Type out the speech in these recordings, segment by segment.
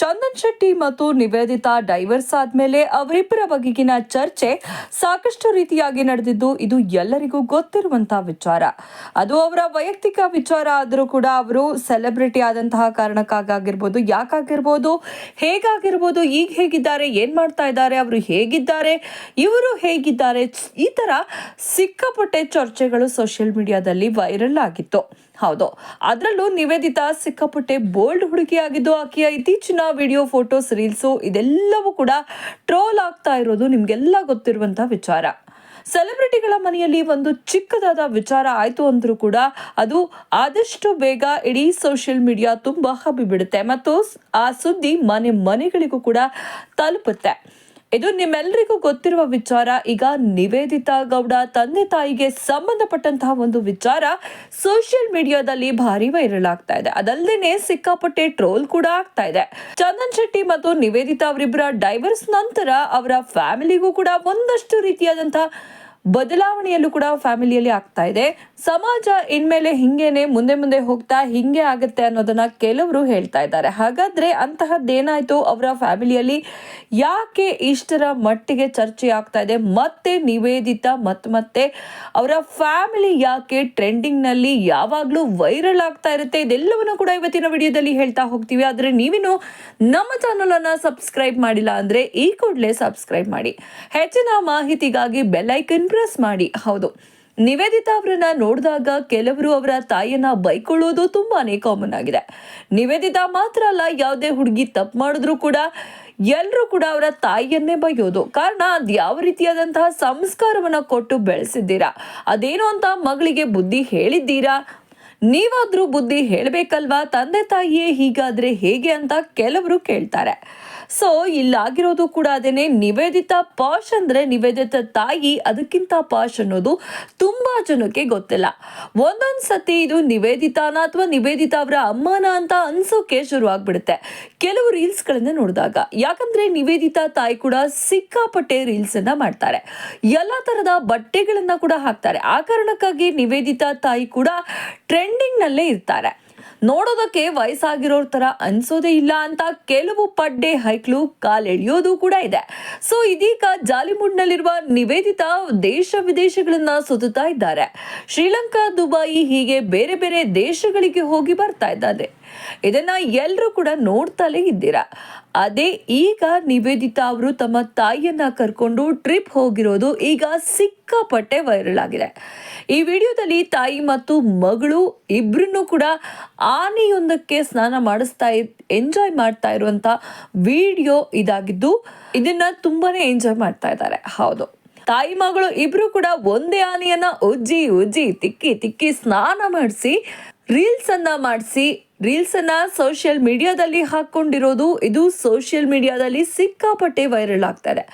ಚಂದನ್ ಶೆಟ್ಟಿ ಮತ್ತು ನಿವೇದಿತಾ ಡೈವರ್ಸ್ ಆದ್ಮೇಲೆ ಅವರಿಬ್ಬರ ಬಗೆಗಿನ ಚರ್ಚೆ ಸಾಕಷ್ಟು ರೀತಿಯಾಗಿ ನಡೆದಿದ್ದು ಇದು ಎಲ್ಲರಿಗೂ ಗೊತ್ತಿರುವಂತಹ ವಿಚಾರ. ಅದು ಅವರ ವೈಯಕ್ತಿಕ ವಿಚಾರ ಆದರೂ ಕೂಡ ಅವರು ಸೆಲೆಬ್ರಿಟಿ ಆದಂತಹ ಕಾರಣಕ್ಕಾಗಿರ್ಬೋದು ಯಾಕಾಗಿರ್ಬೋದು, ಹೇಗಾಗಿರ್ಬೋದು, ಈಗ ಹೇಗಿದ್ದಾರೆ, ಏನ್ ಮಾಡ್ತಾ ಇದ್ದಾರೆ, ಅವರು ಹೇಗಿದ್ದಾರೆ, ಇವರು ಹೇಗಿದ್ದಾರೆ, ಈ ತರ ಸಿಕ್ಕಾಪಟ್ಟೆ ಚರ್ಚೆಗಳು ಸೋಷಿಯಲ್ ಮೀಡಿಯಾದಲ್ಲಿ ವೈರಲ್ ಆಗಿತ್ತು. ಹೌದು. ಅದರಲ್ಲೂ ನಿವೇದಿತಾ ಸಿಕ್ಕಾಪಟ್ಟೆ ಬೋಲ್ಡ್ ಹುಡುಗಿಯಾಗಿದ್ದು ಆಕೆಯ ಇತ್ತೀಚಿನ ವಿಡಿಯೋ, ಫೋಟೋಸ್, ರೀಲ್ಸು ಇದೆಲ್ಲವೂ ಕೂಡ ಟ್ರೋಲ್ ಆಗ್ತಾ ಇರೋದು ನಿಮಗೆಲ್ಲ ಗೊತ್ತಿರುವಂಥ ವಿಚಾರ. ಸೆಲೆಬ್ರಿಟಿಗಳ ಮನೆಯಲ್ಲಿ ಒಂದು ಚಿಕ್ಕದಾದ ವಿಚಾರ ಆಯಿತು ಅಂದರೂ ಕೂಡ ಅದು ಆದಷ್ಟು ಬೇಗ ಇಡೀ ಸೋಷಿಯಲ್ ಮೀಡಿಯಾ ತುಂಬಾ ಹಬ್ಬಿಬಿಡುತ್ತೆ ಮತ್ತು ಆ ಸುದ್ದಿ ಮನೆ ಮನೆಗಳಿಗೂ ಕೂಡ ತಲುಪುತ್ತೆ. ಇದು ನಿಮ್ಮೆಲ್ಲರಿಗೂ ಗೊತ್ತಿರುವ ವಿಚಾರ. ಈಗ ನಿವೇದಿತಾ ಗೌಡ ತಂದೆ ತಾಯಿಗೆ ಸಂಬಂಧಪಟ್ಟಂತಹ ಒಂದು ವಿಚಾರ ಸೋಷಿಯಲ್ ಮೀಡಿಯಾದಲ್ಲಿ ಭಾರಿ ವೈರಲ್ ಆಗ್ತಾ ಇದೆ. ಅದಲ್ಲದೆ ಸಿಕ್ಕಾಪಟ್ಟೆ ಟ್ರೋಲ್ ಕೂಡ ಆಗ್ತಾ ಇದೆ. ಚಂದನ್ ಶೆಟ್ಟಿ ಮತ್ತು ನಿವೇದಿತಾ ಅವರಿಬ್ಬರ ಡೈವರ್ಸ್ ನಂತರ ಅವರ ಫ್ಯಾಮಿಲಿಗೂ ಕೂಡ ಒಂದಷ್ಟು ರೀತಿಯಾದಂತಹ ಬದಲಾವಣೆಯಲ್ಲೂ ಕೂಡ ಫ್ಯಾಮಿಲಿಯಲ್ಲಿ ಆಗ್ತಾ ಇದೆ. ಸಮಾಜ ಇನ್ಮೇಲೆ ಹಿಂಗೇನೆ ಮುಂದೆ ಮುಂದೆ ಹೋಗ್ತಾ ಹಿಂಗೆ ಆಗುತ್ತೆ ಅನ್ನೋದನ್ನ ಕೆಲವರು ಹೇಳ್ತಾ ಇದ್ದಾರೆ. ಹಾಗಾದ್ರೆ ಅಂತಹದ್ದೇನಾಯ್ತು ಅವರ ಫ್ಯಾಮಿಲಿಯಲ್ಲಿ ಯಾಕೆ ಇಷ್ಟರ ಮಟ್ಟಿಗೆ ಚರ್ಚೆ ಆಗ್ತಾ ಇದೆ? ಮತ್ತೆ ನಿವೇದಿತ ಮತ್ ಮತ್ತೆ ಅವರ ಫ್ಯಾಮಿಲಿ ಯಾಕೆ ಟ್ರೆಂಡಿಂಗ್ನಲ್ಲಿ ಯಾವಾಗ್ಲೂ ವೈರಲ್ ಆಗ್ತಾ ಇರುತ್ತೆ? ಇದೆಲ್ಲವನ್ನು ಕೂಡ ಇವತ್ತಿನ ವಿಡಿಯೋದಲ್ಲಿ ಹೇಳ್ತಾ ಹೋಗ್ತೀವಿ. ಆದ್ರೆ ನೀವಿನ್ನು ನಮ್ಮ ಚಾನಲ್ ಅನ್ನ ಸಬ್ಸ್ಕ್ರೈಬ್ ಮಾಡಿಲ್ಲ ಅಂದ್ರೆ ಈ ಕೂಡಲೇ ಸಬ್ಸ್ಕ್ರೈಬ್ ಮಾಡಿ. ಹೆಚ್ಚಿನ ಮಾಹಿತಿಗಾಗಿ ಬೆಲ್ ಐಕನ್ ಪ್ರೆಸ್ ಮಾಡಿ. ಹೌದು. ನಿವೇದಿತಾ ಅವರನ್ನ ನೋಡಿದಾಗ ಕೆಲವರು ಅವರ ತಾಯಿಯನ್ನ ಬೈಕೊಳ್ಳೋದು ತುಂಬಾನೇ ಕಾಮನ್ ಆಗಿದೆ. ನಿವೇದಿತಾ ಮಾತ್ರ ಅಲ್ಲ, ಯಾವುದೇ ಹುಡುಗಿ ತಪ್ಪು ಮಾಡಿದ್ರು ಕೂಡ ಎಲ್ಲರೂ ಕೂಡ ಅವರ ತಾಯಿಯನ್ನೇ ಬೈಯೋದು. ಕಾರಣ, ಅದು ಯಾವ ರೀತಿಯಾದಂತಹ ಸಂಸ್ಕಾರವನ್ನ ಕೊಟ್ಟು ಬೆಳೆಸಿದ್ದೀರಾ? ಅದೇನು ಅಂತ ಮಗಳಿಗೆ ಬುದ್ಧಿ ಹೇಳಿದ್ದೀರಾ? ನೀವಾದರೂ ಬುದ್ಧಿ ಹೇಳಬೇಕಲ್ವಾ? ತಂದೆ ತಾಯಿಯೇ ಹೀಗಾದ್ರೆ ಹೇಗೆ ಅಂತ ಕೆಲವರು ಕೇಳ್ತಾರೆ. ಸೊ ಇಲ್ಲಾಗಿರೋದು ಕೂಡ ಅದೇನೆ. ನಿವೇದಿತ ಪಾಶ್ ಅಂದ್ರೆ ನಿವೇದಿತ ತಾಯಿ, ಅದಕ್ಕಿಂತ ಪಾಶ್ ಅನ್ನೋದು ತುಂಬಾ ಜನಕ್ಕೆ ಗೊತ್ತಿಲ್ಲ. ಒಂದೊಂದು ಸತಿ ಇದು ನಿವೇದಿತಾನ ಅಥವಾ ನಿವೇದಿತಾ ಅವರ ಅಮ್ಮನ ಅಂತ ಅನ್ಸೋಕೆ ಶುರು ಆಗ್ಬಿಡುತ್ತೆ. ಕೆಲವು ರೀಲ್ಸ್ ಗಳನ್ನ ನೋಡಿದಾಗ. ಯಾಕಂದ್ರೆ ನಿವೇದಿತಾ ತಾಯಿ ಕೂಡ ಸಿಕ್ಕಾಪಟ್ಟೆ ರೀಲ್ಸ್ ಅನ್ನ ಮಾಡ್ತಾರೆ. ಎಲ್ಲಾ ತರದ ಬಟ್ಟೆಗಳನ್ನ ಕೂಡ ಹಾಕ್ತಾರೆ. ಆ ಕಾರಣಕ್ಕಾಗಿ ನಿವೇದಿತಾ ತಾಯಿ ಕೂಡ ಟ್ರೆಂಡಿಂಗ್ ನಲ್ಲೇ ಇರ್ತಾರೆ. ನೋಡೋದಕ್ಕೆ ವಯಸ್ಸಾಗಿರೋರ್ ತರ ಅನ್ಸೋದೇ ಇಲ್ಲ ಅಂತ ಕೆಲವು ಪಡ್ಡೆ ಹೈಕ್ಲು ಕಾಲೆಳೆಯೋದು ಕೂಡ ಇದೆ. ಸೊ, ಇದೀಗ ಜಾಲಿಮುಡ್ನಲ್ಲಿರುವ ನಿವೇದಿತ ದೇಶ ವಿದೇಶಗಳನ್ನ ಸುತ್ತುತ್ತಾ ಇದ್ದಾರೆ. ಶ್ರೀಲಂಕಾ, ದುಬಾಯಿ ಹೀಗೆ ಬೇರೆ ಬೇರೆ ದೇಶಗಳಿಗೆ ಹೋಗಿ ಬರ್ತಾ ಇದ್ದಾರೆ. ಇದನ್ನ ಎಲ್ಲರೂ ಕೂಡ ನೋಡ್ತಲೇ ಇದ್ದೀರಾ? ಅದೇ ಈಗ ನಿವೇದಿತಾ ಅವರು ತಮ್ಮ ತಾಯಿಯನ್ನ ಕರ್ಕೊಂಡು ಟ್ರಿಪ್ ಹೋಗಿರೋದು ಈಗ ಸಿಕ್ಕಾಪಟ್ಟೆ ವೈರಲ್ ಆಗಿದೆ. ಈ ವಿಡಿಯೋದಲ್ಲಿ ತಾಯಿ ಮತ್ತು ಮಗಳು ಇಬ್ಬರನ್ನು ಕೂಡ ಆನೆಯೊಂದಕ್ಕೆ ಸ್ನಾನ ಮಾಡಿಸ್ತಾ ಎಂಜಾಯ್ ಮಾಡ್ತಾ ಇರುವಂತ ವಿಡಿಯೋ ಇದಾಗಿದ್ದು ಇದನ್ನ ತುಂಬಾನೇ ಎಂಜಾಯ್ ಮಾಡ್ತಾ ಇದ್ದಾರೆ. ಹೌದು. ತಾಯಿ ಮಗಳು ಇಬ್ರು ಕೂಡ ಒಂದೇ ಆನೆಯನ್ನ ಉಜ್ಜಿ ಉಜ್ಜಿ ತಿಕ್ಕಿ ತಿಕ್ಕಿ ಸ್ನಾನ ಮಾಡಿಸಿ ರೀಲ್ಸ್ ಅನ್ನ ಮಾಡಿಸಿ ರೀಲ್ಸ್ ಅನ್ನ ಸೋಷಿಯಲ್ ಮೀಡಿಯಾದಲ್ಲಿ ಹಾಕೊಂಡಿರೋದು, ಇದು ಸೋಷಿಯಲ್ ಮೀಡಿಯಾದಲ್ಲಿ ಸಿಕ್ಕಾಪಟ್ಟೆ ವೈರಲ್ ಆಗ್ತಾ ಇದೆ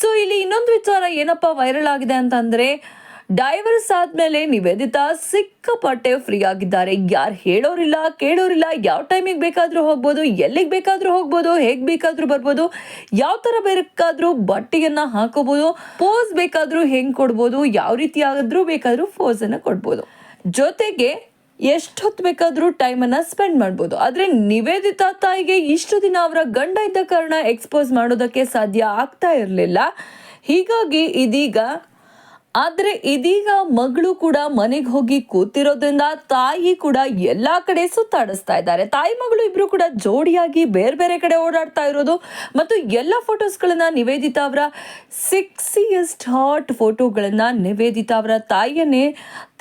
ಸೊ, ಇಲ್ಲಿ ಇನ್ನೊಂದು ವಿಚಾರ ಏನಪ್ಪ ವೈರಲ್ ಆಗಿದೆ ಅಂತಂದರೆ, ಡೈವರ್ಸ್ ಆದಮೇಲೆ ನಿವೇದಿತಾ ಸಿಕ್ಕಾಪಟ್ಟೆ ಫ್ರೀ ಆಗಿದ್ದಾರೆ. ಯಾರು ಹೇಳೋರಿಲ್ಲ, ಕೇಳೋರಿಲ್ಲ, ಯಾವ ಟೈಮಿಗೆ ಬೇಕಾದರೂ ಹೋಗ್ಬೋದು, ಎಲ್ಲಿಗೆ ಬೇಕಾದರೂ ಹೋಗ್ಬೋದು, ಹೇಗೆ ಬೇಕಾದರೂ ಬರ್ಬೋದು, ಯಾವ ತರ ಬೇಕಾದರೂ ಬಟ್ಟೆಯನ್ನ ಹಾಕೋಬಹುದು ಪೋಸ್ ಬೇಕಾದರೂ ಹೆಂಗ್ ಕೊಡ್ಬೋದು, ಯಾವ ರೀತಿ ಬೇಕಾದ್ರೂ ಪೋಸ್ ಅನ್ನ ಕೊಡ್ಬೋದು. ಜೊತೆಗೆ ಎಷ್ಟೊತ್ತು ಬೇಕಾದರೂ ಟೈಮನ್ನು ಸ್ಪೆಂಡ್ ಮಾಡ್ಬೋದು. ಆದರೆ ನಿವೇದಿತಾ ತಾಯಿಗೆ ಇಷ್ಟು ದಿನ ಅವರ ಗಂಡ ಇದ್ದ ಕಾರಣ ಎಕ್ಸ್ಪೋಸ್ ಮಾಡೋದಕ್ಕೆ ಸಾಧ್ಯ ಆಗ್ತಾ ಇರಲಿಲ್ಲ. ಹೀಗಾಗಿ ಇದೀಗ, ಆದರೆ ಇದೀಗ ಮಗಳು ಕೂಡ ಮನೆಗೆ ಹೋಗಿ ಕೂತಿರೋದ್ರಿಂದ ತಾಯಿ ಕೂಡ ಎಲ್ಲ ಕಡೆ ಸುತ್ತಾಡಿಸ್ತಾ ಇದ್ದಾರೆ. ತಾಯಿ ಮಗಳು ಇಬ್ರು ಕೂಡ ಜೋಡಿಯಾಗಿ ಬೇರೆ ಬೇರೆ ಕಡೆ ಓಡಾಡ್ತಾ ಇರೋದು ಮತ್ತು ಎಲ್ಲ ಫೋಟೋಸ್ಗಳನ್ನು ನಿವೇದಿತಾ ಅವರ ಸಿಕ್ಸಿಯಸ್ಟ್ ಹಾಟ್ ಫೋಟೋಗಳನ್ನು ನಿವೇದಿತಾ ಅವರ ತಾಯಿಯನ್ನೇ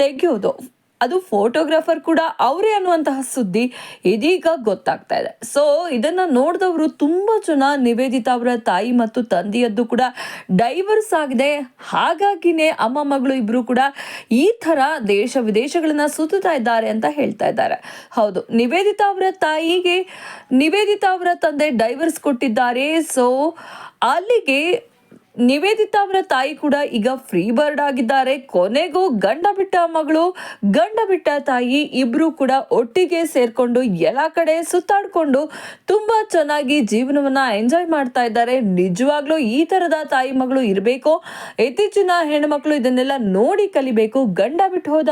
ತೆಗೆಯೋದು. ಅದು ಫೋಟೋಗ್ರಾಫರ್ ಕೂಡ ಅವರೇ ಅನ್ನುವಂತಹ ಸುದ್ದಿ ಇದೀಗ ಗೊತ್ತಾಗ್ತಾ ಇದೆ. ಸೊ ಇದನ್ನ ನೋಡಿದವರು ತುಂಬಾ ಜನ ನಿವೇದಿತಾ ಅವರ ತಾಯಿ ಮತ್ತು ತಂದೆಯದ್ದು ಕೂಡ ಡೈವರ್ಸ್ ಆಗಿದೆ. ಹಾಗಾಗಿನೇ ಅಮ್ಮ ಮಗಳು ಇಬ್ರು ಕೂಡ ಈ ತರ ದೇಶ ವಿದೇಶಗಳನ್ನ ಸುತ್ತುತ್ತಾ ಇದ್ದಾರೆ ಅಂತ ಹೇಳ್ತಾ ಇದ್ದಾರೆ. ಹೌದು, ನಿವೇದಿತಾ ಅವರ ತಾಯಿಗೆ ನಿವೇದಿತಾ ಅವರ ತಂದೆ ಡೈವರ್ಸ್ ಕೊಟ್ಟಿದ್ದಾರೆ. ಸೊ ಅಲ್ಲಿಗೆ ನಿವೇದಿತಾ ಅವರ ತಾಯಿ ಕೂಡ ಈಗ ಫ್ರೀ ಬರ್ಡ್ ಆಗಿದ್ದಾರೆ. ಕೊನೆಗೂ ಗಂಡ ಬಿಟ್ಟ ಮಗಳು, ಗಂಡ ಬಿಟ್ಟ ತಾಯಿ ಇಬ್ರು ಕೂಡ ಒಟ್ಟಿಗೆ ಸೇರ್ಕೊಂಡು ಎಲ್ಲ ಕಡೆ ಸುತ್ತಾಡ್ಕೊಂಡು ತುಂಬಾ ಚೆನ್ನಾಗಿ ಜೀವನವನ್ನ ಎಂಜಾಯ್ ಮಾಡ್ತಾ ಇದ್ದಾರೆ. ನಿಜವಾಗ್ಲೂ ಈ ತರದ ತಾಯಿ ಮಗಳು ಇರಬೇಕು. ಇತ್ತೀಚಿನ ಹೆಣ್ಮಕ್ಳು ಇದನ್ನೆಲ್ಲ ನೋಡಿ ಕಲಿಬೇಕು. ಗಂಡ ಬಿಟ್ಟು ಹೋದ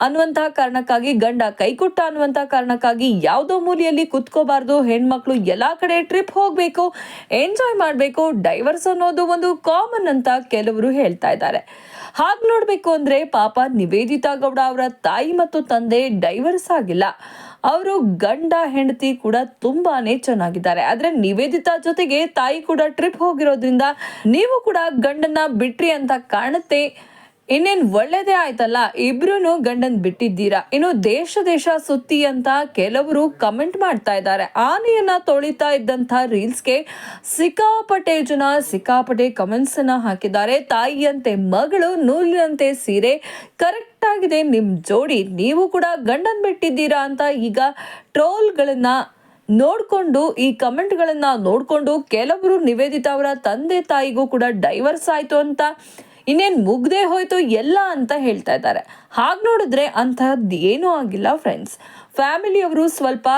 ಅನ್ನುವಂತಹ ಕಾರಣಕ್ಕಾಗಿ, ಗಂಡ ಕೈಕೊಟ್ಟ ಅನ್ನುವಂತಹ ಕಾರಣಕ್ಕಾಗಿ ಯಾವುದೋ ಮೂಲೆಯಲ್ಲಿ ಕುತ್ಕೋಬಾರ್ದು. ಹೆಣ್ಮಕ್ಳು ಎಲ್ಲಾ ಕಡೆ ಟ್ರಿಪ್ ಹೋಗ್ಬೇಕು ಎಂಜಾಯ್ ಮಾಡಬೇಕು. ಡೈವರ್ಸ್ ಅನ್ನೋದು ಒಂದು ಕಾಮನ್ ಅಂತ ಕೆಲವರು ಹೇಳ್ತಾ ಇದ್ದಾರೆ. ಹಾಗೆ ನೋಡಬೇಕು ಅಂದ್ರೆ ಪಾಪ ನಿವೇದಿತಾ ಗೌಡ ಅವರ ತಾಯಿ ಮತ್ತು ತಂದೆ ಡೈವರ್ಸ್ ಆಗಿಲ್ಲ. ಅವರು ಗಂಡ, ಹೆಂಡತಿ ಕೂಡ ತುಂಬಾನೇ ಚೆನ್ನಾಗಿದ್ದಾರೆ. ಆದ್ರೆ ನಿವೇದಿತಾ ಜೊತೆಗೆ ತಾಯಿ ಕೂಡ ಟ್ರಿಪ್ ಹೋಗಿರೋದ್ರಿಂದ ನೀವು ಕೂಡ ಗಂಡನ್ನ ಬಿಟ್ರಿ ಅಂತ ಕಾಣುತ್ತೆ. ಇನ್ನೇನ್ ಒಳ್ಳೇದೇ ಆಯ್ತಲ್ಲ? ಇಬ್ರು ಗಂಡನ್ ಬಿಟ್ಟಿದ್ದೀರಾ? ಇನ್ನು ದೇಶ ದೇಶ ಸುತ್ತಿ ಅಂತ ಕೆಲವರು ಕಮೆಂಟ್ ಮಾಡ್ತಾ ಇದ್ದಾರೆ. ಆನೆಯನ್ನ ತೊಳಿತಾ ಇದ್ದಂತ ರೀಲ್ಸ್ಗೆ ಸಿಕ್ಕಾಪಟ್ಟೆ ಜನ ಸಿಕ್ಕಾಪಟ್ಟೆ ಕಮೆಂಟ್ಸ್ ಅನ್ನ ಹಾಕಿದ್ದಾರೆ. ತಾಯಿಯಂತೆ ಮಗಳು, ನೂಲಿನಂತೆ ಸೀರೆ ಕರೆಕ್ಟ್ ಆಗಿದೆ ನಿಮ್ ಜೋಡಿ. ನೀವು ಕೂಡ ಗಂಡನ್ ಬಿಟ್ಟಿದ್ದೀರಾ ಅಂತ ಈಗ ಟ್ರೋಲ್ಗಳನ್ನ ನೋಡ್ಕೊಂಡು, ಈ ಕಮೆಂಟ್ಗಳನ್ನು ನೋಡ್ಕೊಂಡು ಕೆಲವರು ನಿವೇದಿತಾ ಅವರ ತಂದೆ ತಾಯಿಗೂ ಕೂಡ ಡೈವರ್ಸ್ ಆಯ್ತು ಅಂತ ಇನ್ನೇನ್ ಮುಗ್ದೇ ಹೋಯ್ತು ಎಲ್ಲ ಅಂತ ಹೇಳ್ತಾ ಇದ್ದಾರೆ. ಹಾಗೆ ನೋಡಿದ್ರೆ ಅಂತಹದ್ದು ಏನೂ ಆಗಿಲ್ಲ ಫ್ರೆಂಡ್ಸ್ ಫ್ಯಾಮಿಲಿಯವರು ಸ್ವಲ್ಪ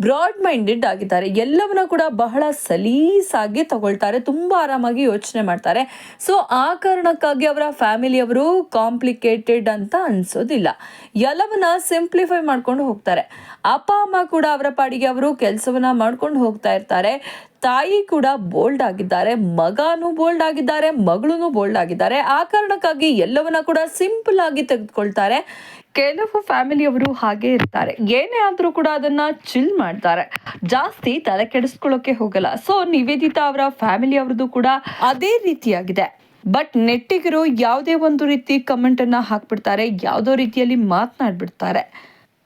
ಬ್ರಾಡ್ ಮೈಂಡೆಡ್ ಆಗಿದ್ದಾರೆ. ಎಲ್ಲವನ್ನ ಕೂಡ ಬಹಳ ಸಲೀಸಾಗಿ ತಗೊಳ್ತಾರೆ, ತುಂಬ ಆರಾಮಾಗಿ ಯೋಚನೆ ಮಾಡ್ತಾರೆ. ಸೊ ಆ ಕಾರಣಕ್ಕಾಗಿ ಅವರ ಫ್ಯಾಮಿಲಿಯವರು ಕಾಂಪ್ಲಿಕೇಟೆಡ್ ಅಂತ ಅನ್ಸೋದಿಲ್ಲ. ಎಲ್ಲವನ್ನ ಸಿಂಪ್ಲಿಫೈ ಮಾಡ್ಕೊಂಡು ಹೋಗ್ತಾರೆ. ಅಪ್ಪ, ಅಮ್ಮ ಕೂಡ ಅವರ ಪಾಡಿಗೆ ಅವರು ಕೆಲಸವನ್ನ ಮಾಡ್ಕೊಂಡು ಹೋಗ್ತಾ ಇರ್ತಾರೆ. ತಾಯಿ ಕೂಡ ಬೋಲ್ಡ್ ಆಗಿದ್ದಾರೆ. ಮಗನೂ ಬೋಲ್ಡ್ ಆಗಿದ್ದಾರೆ ಮಗಳೂ ಬೋಲ್ಡ್ ಆಗಿದ್ದಾರೆ. ಆ ಕಾರಣಕ್ಕಾಗಿ ಎಲ್ಲವನ್ನ ಕೂಡ ಸಿಂಪಲ್ ಆಗಿ ತೆಗೆದುಕೊಳ್ತಾರೆ. ಕೆಲವು ಫ್ಯಾಮಿಲಿಯವರು ಹಾಗೆ ಇರ್ತಾರೆ. ಏನೇ ಆದ್ರೂ ಕೂಡ ಅದನ್ನ ಚಿಲ್ ಮಾಡ್ತಾರೆ. ಜಾಸ್ತಿ ತಲೆ ಕೆಡಿಸ್ಕೊಳ್ಳೋಕೆ ಹೋಗಲ್ಲ. ಸೊ ನಿವೇದಿತಾ ಅವರ ಫ್ಯಾಮಿಲಿ ಅವ್ರದ್ದು ಕೂಡ ಅದೇ ರೀತಿಯಾಗಿದೆ. ಬಟ್ ನೆಟ್ಟಿಗರು ಯಾವುದೇ ಒಂದು ರೀತಿ ಕಮೆಂಟ್ ಅನ್ನ ಹಾಕ್ಬಿಡ್ತಾರೆ. ಯಾವುದೋ ರೀತಿಯಲ್ಲಿ ಮಾತನಾಡ್ಬಿಡ್ತಾರೆ.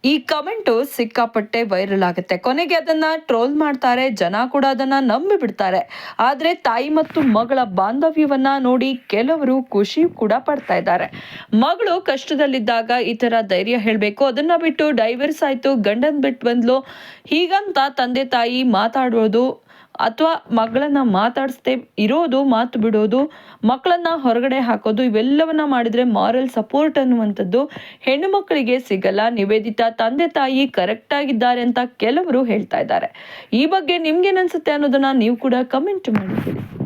ಈ ಕಮೆಂಟು ಸಿಕ್ಕಾಪಟ್ಟೆ ವೈರಲ್ ಆಗುತ್ತೆ. ಕೊನೆಗೆ ಅದನ್ನ ಟ್ರೋಲ್ ಮಾಡ್ತಾರೆ, ಜನ ಕೂಡ ಅದನ್ನ ನಂಬಿ ಬಿಡ್ತಾರೆ. ಆದ್ರೆ ತಾಯಿ ಮತ್ತು ಮಗಳ ಬಾಂಧವ್ಯವನ್ನ ನೋಡಿ ಕೆಲವರು ಖುಷಿ ಕೂಡ ಪಡ್ತಾ ಇದ್ದಾರೆ. ಮಗಳು ಕಷ್ಟದಲ್ಲಿದ್ದಾಗ ಈ ತರ ಧೈರ್ಯ ಹೇಳಬೇಕು. ಅದನ್ನ ಬಿಟ್ಟು ಡೈವರ್ಸ್ ಆಯ್ತು, ಗಂಡನ್ ಬಿಟ್ಟು ಬಂದ್ಲು. ಹೀಗಂತ ತಂದೆ ತಾಯಿ ಮಾತಾಡೋದು ಅಥವಾ ಮಗಳನ್ನ ಮಾತಾಡಿಸ್ದೆ ಇರೋದು, ಮಾತು ಬಿಡೋದು, ಮಕ್ಕಳನ್ನ ಹೊರಗಡೆ ಹಾಕೋದು, ಇವೆಲ್ಲವನ್ನ ಮಾಡಿದ್ರೆ ಮಾರಲ್ ಸಪೋರ್ಟ್ ಅನ್ನುವಂಥದ್ದು ಹೆಣ್ಣು ಮಕ್ಕಳಿಗೆ ಸಿಗಲ್ಲ. ನಿವೇದಿತ ತಂದೆ ತಾಯಿ ಕರೆಕ್ಟ್ ಆಗಿದ್ದಾರೆ ಅಂತ ಕೆಲವರು ಹೇಳ್ತಾ ಇದ್ದಾರೆ. ಈ ಬಗ್ಗೆ ನಿಮ್ಗೇನ್ ಅನ್ಸುತ್ತೆ ಅನ್ನೋದನ್ನ ನೀವು ಕೂಡ ಕಮೆಂಟ್ ಮಾಡಿ.